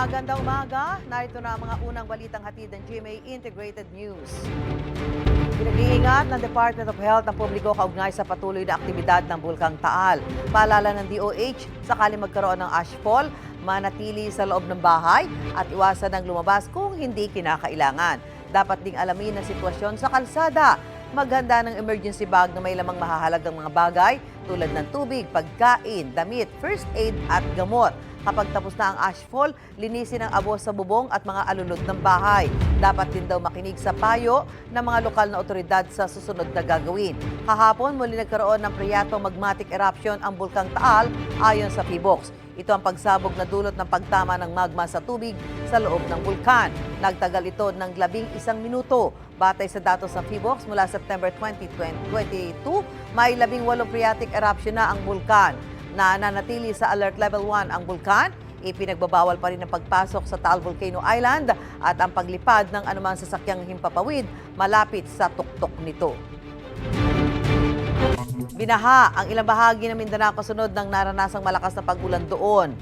Magandang umaga. Narito na ang mga unang balitang hatid ng GMA Integrated News. Pinag-iingat ng Department of Health ang publiko kaugnay sa patuloy na aktibidad ng Bulkang Taal. Paalala ng DOH, sakali magkaroon ng ashfall, manatili sa loob ng bahay at iwasan ng lumabas kung hindi kinakailangan. Dapat ding alamin ang sitwasyon sa kalsada. Maghanda ng emergency bag na may lamang mahahalagang mga bagay tulad ng tubig, pagkain, damit, first aid at gamot. Kapag tapos na ang ashfall, linisin ang abo sa bubong at mga alulod ng bahay. Dapat din daw makinig sa payo ng mga lokal na otoridad sa susunod na gagawin. Kahapon, muli nagkaroon ng Priyato Magmatic Eruption ang Bulkang Taal ayon sa PBOX. Ito ang pagsabog na dulot ng pagtama ng magma sa tubig sa loob ng bulkan. Nagtagal ito ng labing isang minuto. Batay sa datos ng PBOX mula September 2022, may labing walong phreatic eruption na ang bulkan na nanatili sa Alert Level 1 ang bulkan. Ipinagbabawal pa rin ang pagpasok sa Taal Volcano Island at ang paglipad ng anumang sasakyang himpapawid malapit sa tuktok nito. Binaha ang ilang bahagi ng Mindanao kasunod ng naranasang malakas na pag-ulan doon.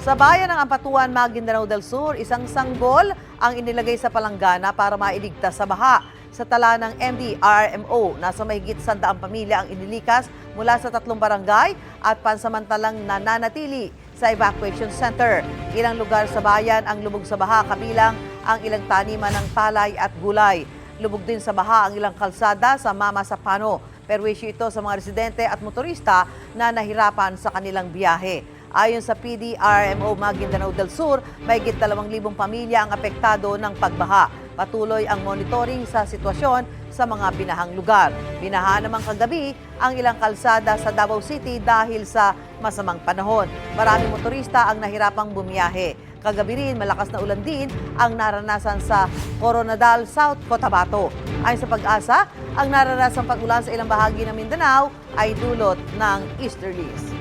Sa bayan ng Ampatuan, Maguindanao del Sur, isang sanggol ang inilagay sa palanggana para mailigtas sa baha. Sa tala ng MDRMO, nasa mahigit sandaang pamilya ang inilikas mula sa tatlong barangay at pansamantalang nananatili sa evacuation center. Ilang lugar sa bayan ang lubog sa baha kabilang ang ilang taniman ng palay at gulay. Lubog din sa baha ang ilang kalsada sa Mama Sapano. Perwisyo ito sa mga residente at motorista na nahirapan sa kanilang biyahe. Ayon sa PDRMO Maguindanao del Sur, mahigit 2,000 pamilya ang apektado ng pagbaha. Patuloy ang monitoring sa sitwasyon sa mga binahang lugar. Binaha naman kagabi ang ilang kalsada sa Davao City dahil sa masamang panahon. Maraming motorista ang nahirapang bumiyahe. Kagabi rin, malakas na ulan din ang naranasan sa Coronadal, South Cotabato. Ayon sa pag-asa, ang naranasang pag-ulan sa ilang bahagi ng Mindanao ay dulot ng easterlies.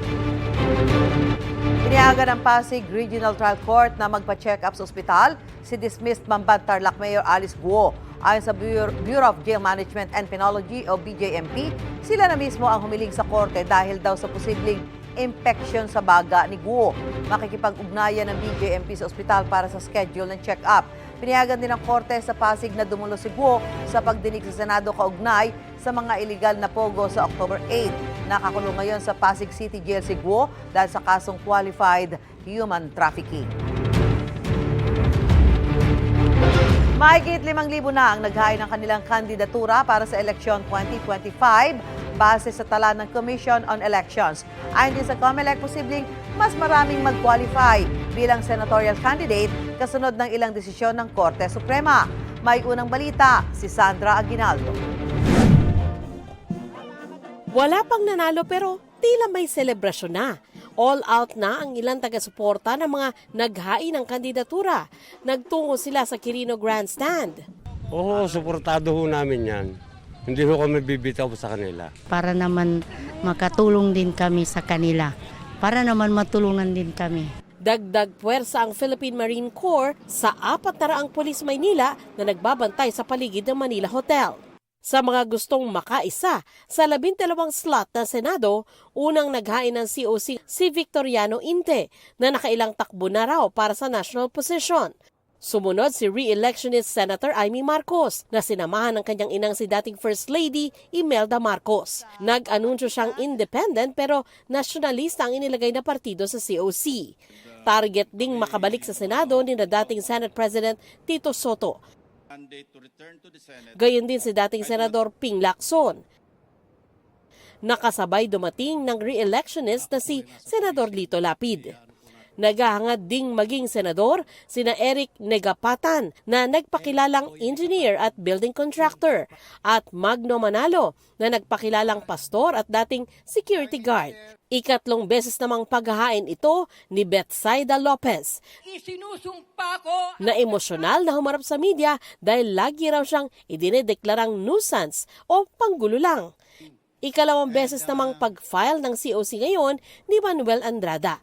Pinayagan ng Pasig Regional Trial Court na magpa-check up sa ospital si dismissed Mamban Tarlac Mayor Alice Guo. Ayon sa Bureau of Jail Management and Penology o BJMP, sila na mismo ang humiling sa korte dahil daw sa posibleng infection sa baga ni Guo. Makikipag-ugnayan ng BJMP sa ospital para sa schedule ng check-up. Pinayagan din ng korte sa Pasig na dumulo si Guo sa pagdinig sa Senado kaugnay sa mga iligal na pogo sa October 8. Nakakulong ngayon sa Pasig City Jail si Guo dahil sa kasong qualified human trafficking. Mahigit 5,000 na ang naghain ng kanilang kandidatura para sa eleksyon 2025 base sa tala ng Commission on Elections. Ayon din sa COMELEC, posibleng mas maraming mag-qualify bilang senatorial candidate kasunod ng ilang desisyon ng Korte Suprema. May unang balita si Sandra Aguinaldo. Wala pang nanalo pero tila may selebrasyon na. All out na ang ilang taga-suporta ng mga naghain ng kandidatura. Nagtungo sila sa Quirino Grandstand. Oo, suportado ho namin yan. Hindi ho kami bibitaw sa kanila. para naman makatulong din kami sa kanila. Para naman matulungan din kami. Dagdag puwersa ang Philippine Marine Corps sa apat na raang pulis Maynila na nagbabantay sa paligid ng Manila Hotel. Sa mga gustong makaisa sa labintalawang slot ng Senado, unang naghain ng COC si Victoriano Inte na nakailang takbo na raw para sa national position. Sumunod si re-electionist Senator Amy Marcos na sinamahan ng kanyang inang si dating First Lady Imelda Marcos. Nag-anunsyo siyang independent pero nationalista ang inilagay na partido sa COC. Target ding makabalik sa Senado ni na dating Senate President Tito Soto. Gayon din si dating Senador Ping Lacson. Nakasabay dumating ng re-electionist na si Senador Lito Lapid. Naghahangad ding maging senador sina Eric Negapatan na nagpakilalang engineer at building contractor at Magno Manalo na nagpakilalang pastor at dating security guard. Ikatlong beses namang paghahain ito ni Betsaida Lopez ko na emosyonal na humarap sa media dahil lagi raw siyang idinedeklarang nuisance o panggulo lang. Ikalawang beses namang pag-file ng COC ngayon ni Manuel Andrada.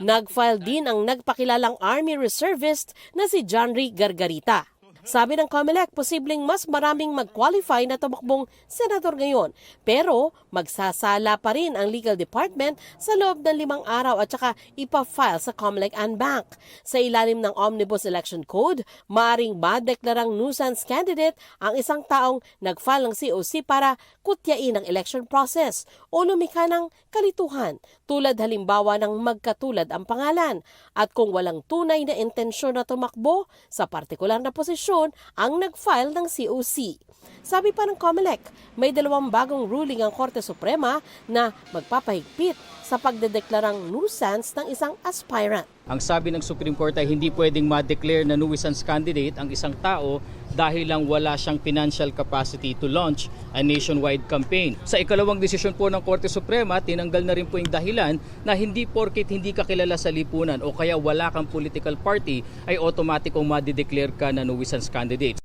Nag-file din ang nagpakilalang Army Reservist na si John Ray Gargarita. Sabi ng COMELEC, posibleng mas maraming mag-qualify na tumakbong senador ngayon. Pero magsasala pa rin ang legal department sa loob ng limang araw at saka ipa-file sa COMELEC and Bank. Sa ilalim ng Omnibus Election Code, maaring madeklarang nuisance candidate ang isang taong nag-file ng COC para kutyain ang election process o lumikha ng kalituhan tulad halimbawa ng magkatulad ang pangalan at kung walang tunay na intensyon na tumakbo sa partikular na posisyon ang nag-file ng COC. Sabi pa ng COMELEC, may dalawang bagong ruling ang Korte Suprema na magpapahigpit sa pagdedeklarang nuisance ng isang aspirant. Ang sabi ng Supreme Court ay hindi pwedeng ma-declare na nuisance candidate ang isang tao dahil lang wala siyang financial capacity to launch a nationwide campaign. Sa ikalawang desisyon po ng Korte Suprema, tinanggal na rin po yung dahilan na hindi porkit hindi ka kilala sa lipunan o kaya wala kang political party ay automatikong ma-declare ka na nuisance candidate.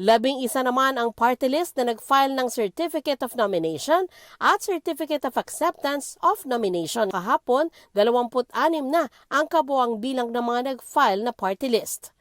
Labing isa naman ang party list na nag-file ng Certificate of Nomination at Certificate of Acceptance of Nomination. Kahapon, 26 na ang kabuang bilang ng mga nag-file na party list.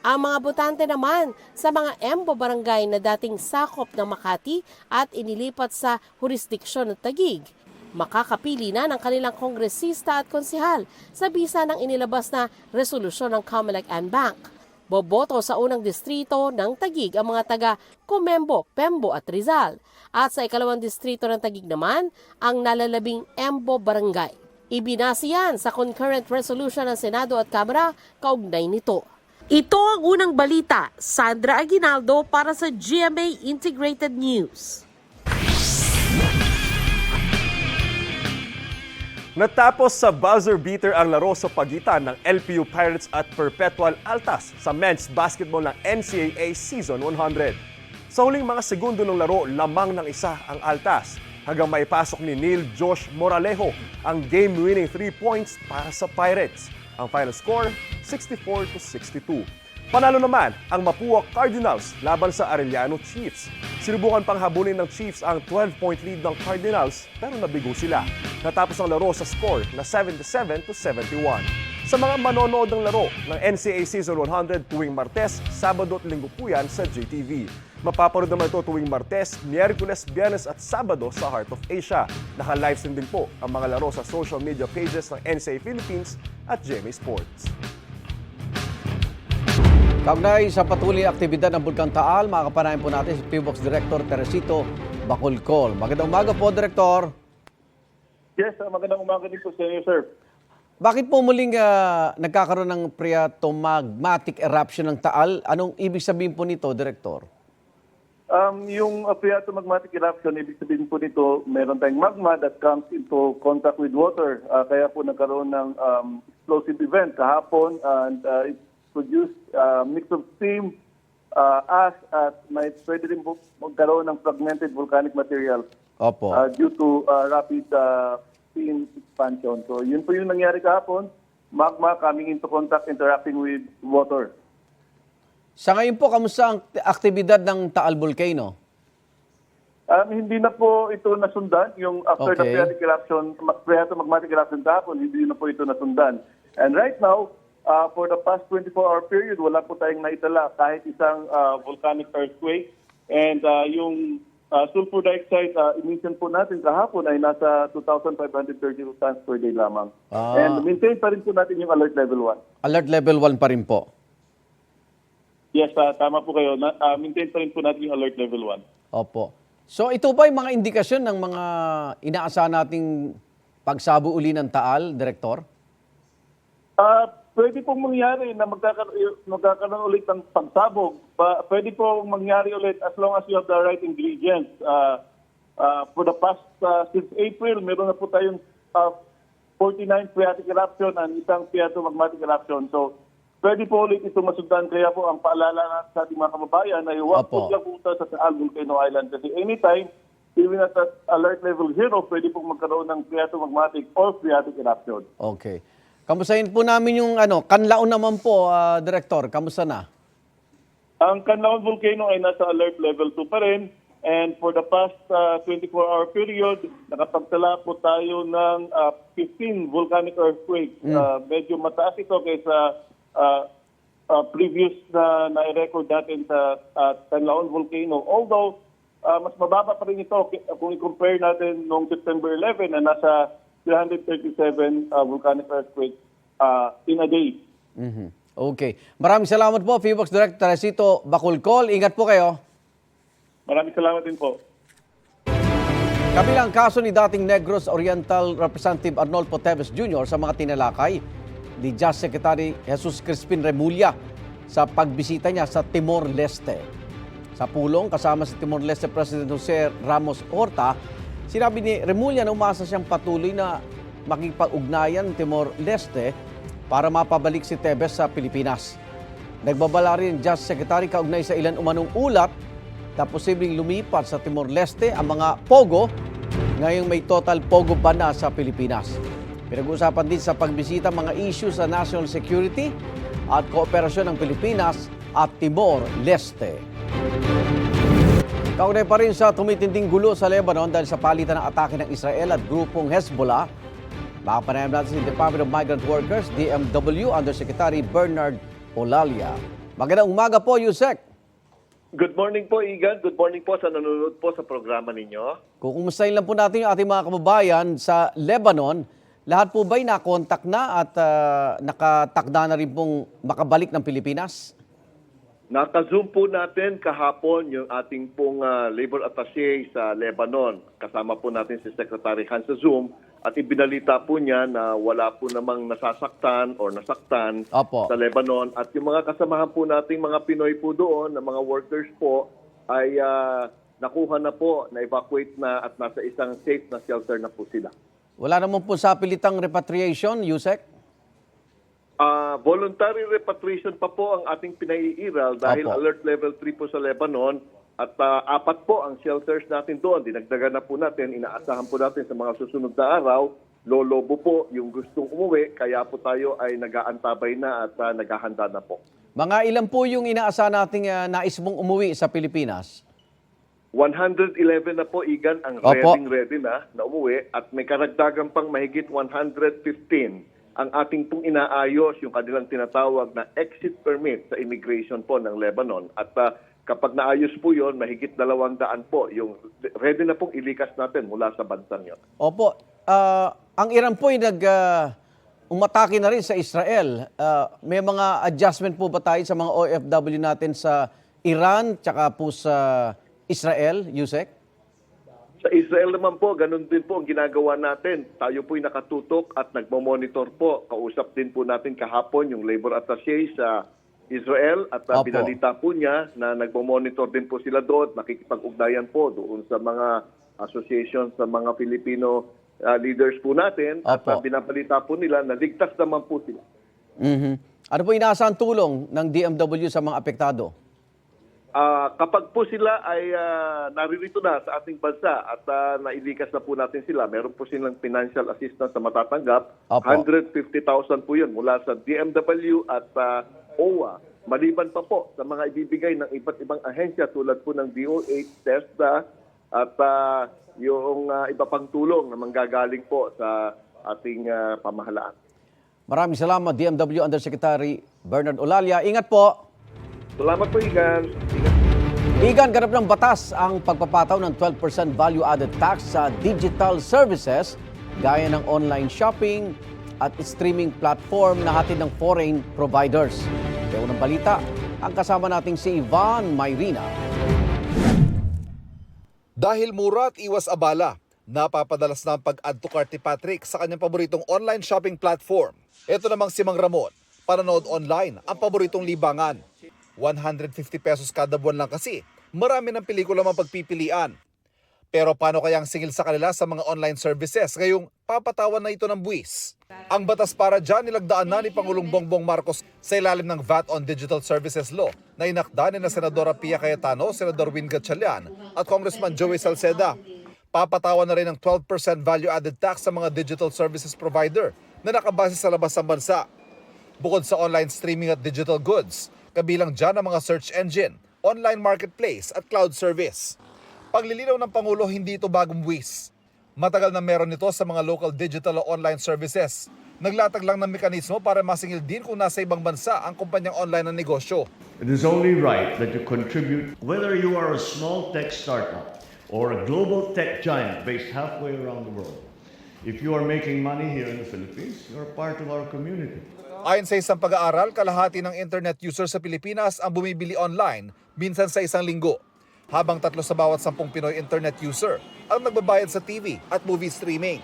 Ang mga botante naman sa mga Embo barangay na dating sakop ng Makati at inilipat sa jurisdiksyon ng Tagig. Makakapili na ng kanilang kongresista at konsihal sa bisa ng inilabas na resolusyon ng Comelec and Bank. Boboto sa unang distrito ng Tagig ang mga taga Comembo, Pembo at Rizal. At sa ikalawang distrito ng Tagig naman, ang nalalabing Embo Barangay. Ibinasi yan sa concurrent resolution ng Senado at Kamara kaugnay nito. Ito ang unang balita. Sandra Aguinaldo para sa GMA Integrated News. Natapos sa buzzer beater ang laro sa pagitan ng LPU Pirates at Perpetual Altas sa men's basketball ng NCAA Season 100. Sa huling mga segundo ng laro, lamang ng isa ang Altas hanggang may pasok ni Neil Josh Moralejo ang game-winning 3 points para sa Pirates. Ang final score, 64 to 62. Panalo naman ang Mapua Cardinals laban sa Arellano Chiefs. Sinubukan pang habulin ng Chiefs ang 12-point lead ng Cardinals pero nabigo sila. Natapos ang laro sa score na 77 to 71. Sa mga manonood ng laro ng NCAA Season 100 tuwing Martes, Sabado at Linggo po yan sa JTV. Mapapanood naman ito tuwing Martes, Miyerkules, Biyernes at Sabado sa Heart of Asia. Naka-livestream din po ang mga laro sa social media pages ng NCAA Philippines at GMA Sports. Kaugnay sa patuloy na aktibidad ng Bulkang Taal, makakapanayan po natin si PBOX Director Teresito Bacolcol. Magandang umaga po, Director. Yes, uh, magandang umaga din po sa inyo, sir. Bakit po muling ah, nagkakaroon ng phreatomagmatic eruption ng Taal? Anong ibig sabihin po nito, Director? Um, yung uh, phreatomagmatic eruption, ibig sabihin po nito, meron tayong magma that comes into contact with water. Uh, kaya po nagkaroon ng um, explosive event kahapon and uh, it produced a mix of steam, uh, ash, at may pwede rin po magkaroon ng fragmented volcanic material Opo. uh, due to uh, rapid uh, steam expansion. So yun po yung nangyari kahapon, magma coming into contact, interacting with water. Sa ngayon po, kamusta ang aktibidad ng Taal Volcano? Um, hindi na po ito nasundan. Yung after the Okay. phreatic eruption, ma- phreatomagmatic eruption kahapon, hindi na po ito nasundan. And right now, uh, for the past 24-hour period, wala po tayong naitala kahit isang uh, volcanic earthquake. And uh, yung uh, sulfur dioxide uh, emission po natin kahapon ay nasa 2,532 tons per day lamang. Ah. And maintain pa rin po natin yung alert level 1. Alert level 1 pa rin po. Yes, uh, tama po kayo. Na, uh, maintain pa rin po natin yung alert level 1. Opo. So ito ba yung mga indikasyon ng mga inaasahan nating pagsabo uli ng Taal, Director? Ah, pwede pong mangyari na magkakaroon, magkakaroon ulit ng pagsabog. Pa, pwede pong mangyari ulit as long as you have the right ingredients. Ah, ah, for the past, ah, since April, meron na po tayong ah, 49 phreatic eruption and isang phreatomagmatic eruption. So, pwede po ulit ito masundan. Kaya po ang paalala natin sa ating mga kababayan ay huwag po lang punta sa Taal Volcano Island. Kasi anytime, even at alert level zero, pwede pong magkaroon ng phreatomagmatic or phreatic eruption. Okay. Kamustahin po namin yung ano, Kanlaon naman po, ah, Director. Kamusta na? Ang Canlaon Volcano ay nasa alert level 2 pa rin. And for the past 24-hour period, nakapagtala po tayo ng ah, 15 volcanic earthquakes. Ah, medyo mataas ito kaysa ah, uh, previous na na-record natin sa uh, Tanlaon Volcano. Although, uh, mas mababa pa rin ito kung i-compare natin noong September 11 na nasa 337 uh, volcanic earthquakes uh, in a day. Mhm. Okay. Maraming salamat po, PBOX Director Teresito Bakulkol. Ingat po kayo. Maraming salamat din po. Kabilang kaso ni dating Negros Oriental Representative Arnolfo Teves Jr. sa mga tinalakay ni Just Secretary Jesus Crispin Remulla sa pagbisita niya sa Timor-Leste. Sa pulong kasama si Timor-Leste President Jose Ramos Horta, sinabi ni Remulla na umasa siyang patuloy na makipag-ugnayan Timor-Leste para mapabalik si Teves sa Pilipinas. Nagbabala rin Just Secretary kaugnay sa ilan umanong ulat na posibleng lumipat sa Timor-Leste ang mga Pogo ngayong may total Pogo ban na sa Pilipinas. Pinag-uusapan din sa pagbisita mga issue sa national security at kooperasyon ng Pilipinas at Timor-Leste. Kaugnay pa rin sa tumitinding gulo sa Lebanon dahil sa palitan ng atake ng Israel at grupong Hezbollah, makapanayam natin si Department of Migrant Workers, DMW, Undersecretary Bernard Olalia. Magandang umaga po, Yusek. Good morning po, Igan. Good morning po sa nanonood po sa programa ninyo. Kukumustahin lang po natin yung ating mga kababayan sa Lebanon. Lahat po ba'y nakontak na at ah, nakatakda na rin pong makabalik ng Pilipinas? Naka-zoom po natin kahapon yung ating pong ah, labor attaché sa Lebanon. Kasama po natin si Secretary Han sa Zoom at ibinalita po niya na wala po namang nasasaktan or nasaktan Opo. sa Lebanon. At yung mga kasamahan po nating mga Pinoy po doon, na mga workers po, ay ah, nakuha na po, na-evacuate na at nasa isang safe na shelter na po sila. Wala naman po sa pilitang repatriation, Yusek? Ah, voluntary repatriation pa po ang ating pinaiiral dahil Opo. alert level 3 po sa Lebanon at ah, apat po ang shelters natin doon. Dinagdagan na po natin, inaasahan po natin sa mga susunod na araw. Lolobo po yung gustong umuwi, kaya po tayo ay nag-aantabay na at ah, naghahanda na po. Mga ilan po yung inaasahan nating uh, nais mong umuwi sa Pilipinas? 111 na po, Igan, ang Opo. ready ready na na umuwi at may karagdagan pang mahigit 115 ang ating pong inaayos yung kanilang tinatawag na exit permit sa immigration po ng Lebanon. At ah, kapag naayos po yon mahigit dalawang daan po yung ready na pong ilikas natin mula sa bansang yon. Opo, ah, ang Iran po ay nag, ah, umatake na rin sa Israel. Ah, may mga adjustment po ba tayo sa mga OFW natin sa Iran tsaka po sa Israel, Yusek? Sa Israel naman po, ganun din po ang ginagawa natin. Tayo po'y nakatutok at nagmo-monitor po. Kausap din po natin kahapon yung labor attaché sa Israel at uh, Opo. binalita po niya na nagmo-monitor din po sila doon, nakikipag-ugnayan po doon sa mga association sa mga Filipino uh, leaders po natin at Opo. uh, binabalita po nila na ligtas naman po sila. Mhm. Ano po inaasahan tulong ng DMW sa mga apektado? Ah, kapag po sila ay ah, naririto na sa ating bansa at ah, nailikas na po natin sila, meron po silang financial assistance na matatanggap. Opo. 150,000 po yun mula sa DMW at ah, OWA. Maliban pa po sa mga ibibigay ng iba't ibang ahensya tulad po ng DOH, TESDA at ah, yung ah, iba pang tulong na manggagaling po sa ating ah, pamahalaan. Maraming salamat, DMW Undersecretary Bernard Olalia. Ingat po! Salamat po, Igan. Igan, ganap ng batas ang pagpapataw ng 12% value-added tax sa digital services gaya ng online shopping at streaming platform na hatid ng foreign providers. Kaya unang balita, ang kasama nating si Ivan Mayrina. Dahil mura at iwas abala, napapadalas na ang pag-add to cart ni Patrick sa kanyang paboritong online shopping platform. Ito namang si Mang Ramon, panonood online ang paboritong libangan. 150 pesos kada buwan lang kasi, marami ng pelikula mang pagpipilian. Pero paano kaya ang singil sa kanila sa mga online services ngayong papatawan na ito ng buwis? Ang batas para dyan nilagdaan na ni Pangulong Bongbong Marcos sa ilalim ng VAT on Digital Services Law na inakda ni na Senadora Pia Cayetano, Senador Win Gatchalian at Congressman Joey Salceda. Papatawan na rin ng 12% value-added tax sa mga digital services provider na nakabase sa labas ng bansa. Bukod sa online streaming at digital goods, kabilang dyan ang mga search engine, online marketplace at cloud service. Paglilinaw ng Pangulo, hindi ito bagong buwis. Matagal na meron ito sa mga local digital o online services. Naglatag lang ng mekanismo para masingil din kung nasa ibang bansa ang kumpanyang online ng negosyo. It is only right that you contribute, whether you are a small tech startup or a global tech giant based halfway around the world. If you are making money here in the Philippines, you're part of our community. Ayon sa isang pag-aaral, kalahati ng internet user sa Pilipinas ang bumibili online minsan sa isang linggo. Habang tatlo sa bawat sampung Pinoy internet user ang nagbabayad sa TV at movie streaming.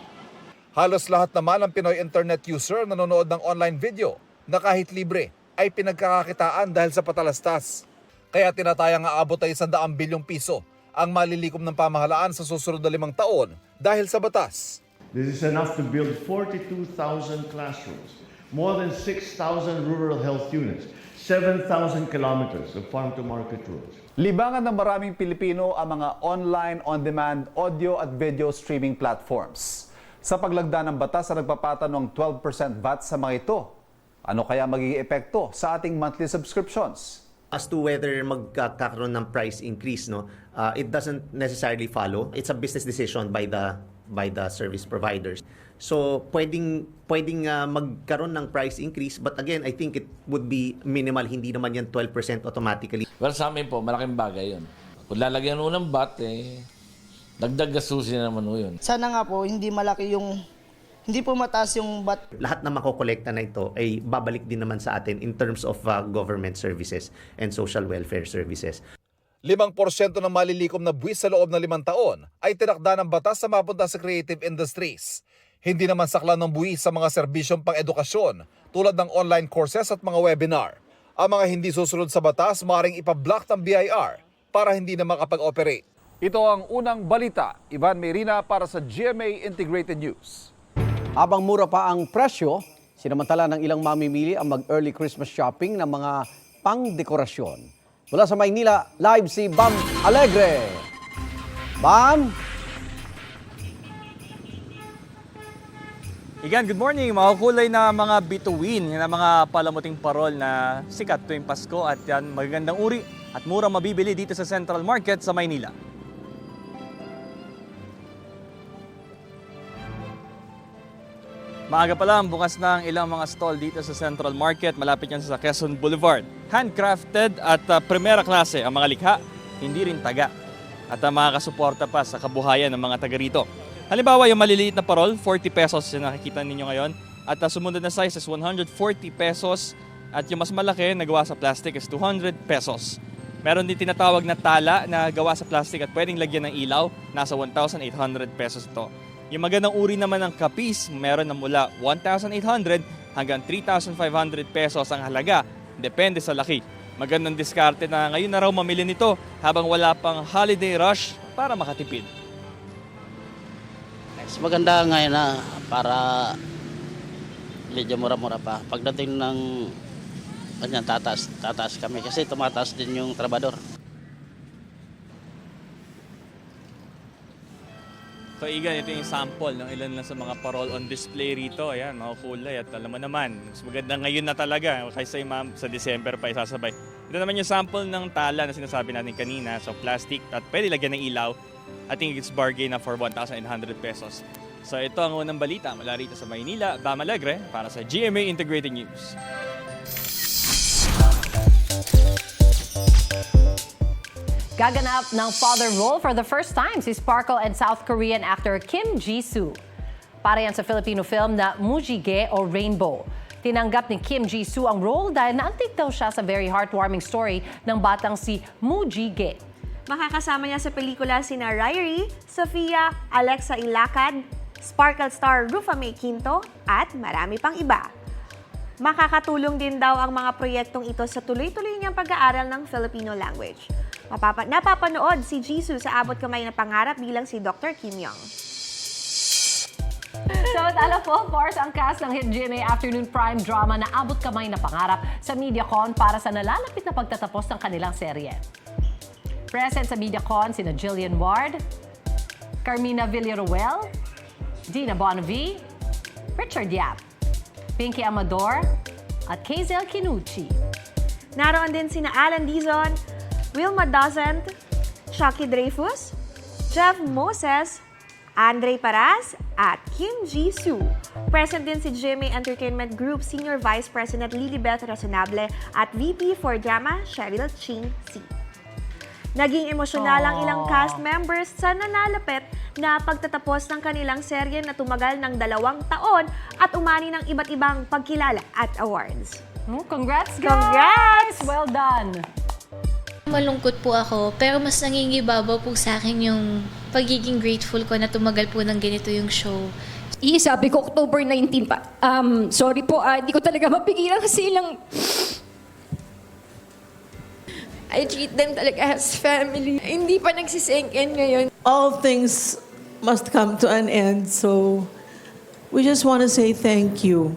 Halos lahat naman ng Pinoy internet user nanonood ng online video na kahit libre ay pinagkakakitaan dahil sa patalastas. Kaya tinatayang aabot ay 100 bilyong piso ang malilikom ng pamahalaan sa susunod na limang taon dahil sa batas. This is enough to build 42,000 classrooms, more than 6,000 rural health units, 7,000 kilometers of farm-to-market roads. Libangan ng maraming Pilipino ang mga online, on-demand, audio at video streaming platforms. Sa paglagda ng batas na nagpapata ng 12% VAT sa mga ito, ano kaya magiging epekto sa ating monthly subscriptions? as to whether magkakaroon ng price increase no uh, it doesn't necessarily follow it's a business decision by the by the service providers so pwedeng pwedeng uh, magkaroon ng price increase but again I think it would be minimal hindi naman yan 12% automatically Well, sa amin po, malaking bagay yun. Kung lalagyan mo ng bat, eh, dagdag gastusin na naman yun. Sana nga po, hindi malaki yung, hindi po mataas yung bat lahat na makokolekta na ito ay babalik din naman sa atin in terms of uh, government services and social welfare services Limang porsyento ng malilikom na buwis sa loob ng limang taon ay tinakda ng batas sa mapunta sa creative industries. Hindi naman sakla ng buwis sa mga serbisyong pang-edukasyon tulad ng online courses at mga webinar. Ang mga hindi susunod sa batas maaaring ipablock ng BIR para hindi na makapag-operate. Ito ang unang balita. Ivan Merina para sa GMA Integrated News. Habang mura pa ang presyo, sinamantala ng ilang mamimili ang mag-early Christmas shopping ng mga pang-dekorasyon. Mula sa Maynila, live si Bam Alegre. Bam! Igan, good morning. Makukulay na mga bituin, na mga palamuting parol na sikat tuwing Pasko at yan magagandang uri at murang mabibili dito sa Central Market sa Maynila. Maaga pa lang, bukas na ang ilang mga stall dito sa Central Market. Malapit yan sa Quezon Boulevard. Handcrafted at uh, primera klase ang mga likha, hindi rin taga. At uh, makakasuporta pa sa kabuhayan ng mga taga rito. Halimbawa, yung maliliit na parol, 40 pesos yung nakikita ninyo ngayon. At uh, sumunod na size is 140 pesos. At yung mas malaki na gawa sa plastic is 200 pesos. Meron din tinatawag na tala na gawa sa plastic at pwedeng lagyan ng ilaw. Nasa 1,800 pesos ito. Yung magandang uri naman ng kapis, meron na mula 1,800 hanggang 3,500 pesos ang halaga. Depende sa laki. Magandang diskarte na ngayon na raw mamili nito habang wala pang holiday rush para makatipid. Mas maganda ngayon na para medyo mura-mura pa. Pagdating ng ganyan, tataas, tataas kami kasi tumataas din yung trabador. So Igan, ito yung sample ng ilan lang sa mga parol on display rito. Ayan, mga kulay at alam mo naman, mas maganda ngayon na talaga kaysa yung sa December pa isasabay. Ito naman yung sample ng tala na sinasabi natin kanina. So plastic at pwede lagyan ng ilaw. I think it's bargain na for 1,800 pesos. So ito ang unang balita mula rito sa Maynila, Bam Alegre para sa GMA Integrated News. Gaganap ng father role for the first time si Sparkle and South Korean actor Kim Ji-soo. Para yan sa Filipino film na Mujige o Rainbow. Tinanggap ni Kim Ji-soo ang role dahil naantik daw siya sa very heartwarming story ng batang si Mujige. Makakasama niya sa pelikula sina Ryrie, Sofia, Alexa Ilacad, Sparkle star Rufa May Quinto, at marami pang iba. Makakatulong din daw ang mga proyektong ito sa tuloy-tuloy niyang pag-aaral ng Filipino language. Mapapa napapanood si Jisoo sa abot kamay na pangarap bilang si Dr. Kim Young. Samantala full force ang cast ng hit GMA Afternoon Prime drama na abot kamay na pangarap sa MediaCon para sa nalalapit na pagtatapos ng kanilang serye. Present sa MediaCon sina Jillian Ward, Carmina Villaruel, Dina Bonavie, Richard Yap, Pinky Amador, at Kazel Kinuchi. Naroon din sina Alan Dizon, Wilma Dozent, Chucky Dreyfus, Jeff Moses, Andre Paras, at Kim Ji-soo. Present din si GMA Entertainment Group Senior Vice President Lilibeth Razonable at VP for Drama Cheryl Ching C. Naging emosyonal ang ilang Aww. cast members sa nanalapit na pagtatapos ng kanilang serye na tumagal ng dalawang taon at umani ng iba't ibang pagkilala at awards. Hmm, Congrats, guys! Congrats! Well done! Malungkot po ako, pero mas nangingibabaw po sa akin yung pagiging grateful ko na tumagal po ng ganito yung show. Sabi ko October 19 pa. Um, sorry po, ah, hindi ko talaga mapigilan kasi lang... I treat them talaga as family. Hindi pa nagsisink in ngayon. all things must come to an end. So we just want to say thank you.